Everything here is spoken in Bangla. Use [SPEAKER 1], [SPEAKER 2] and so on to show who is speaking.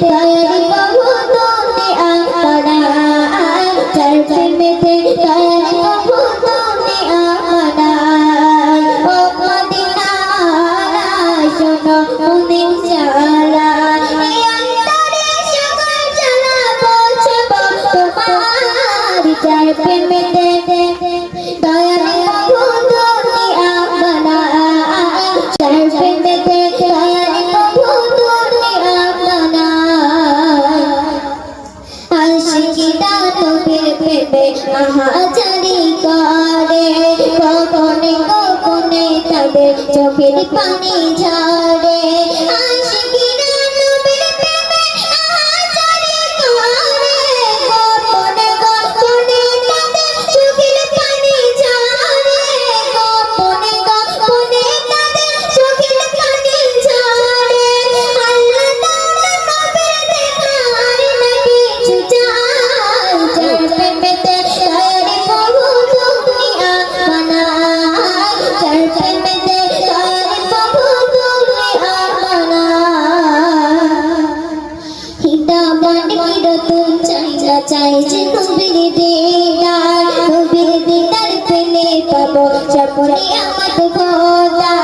[SPEAKER 1] puedo প্রেমে আহাজারি করে কখনে কখনে তবে চোখের পানি ঝরে চাই যে নবীর দিদার। নবীর দিদার পেলে পাবো সপনে আমার খোদা।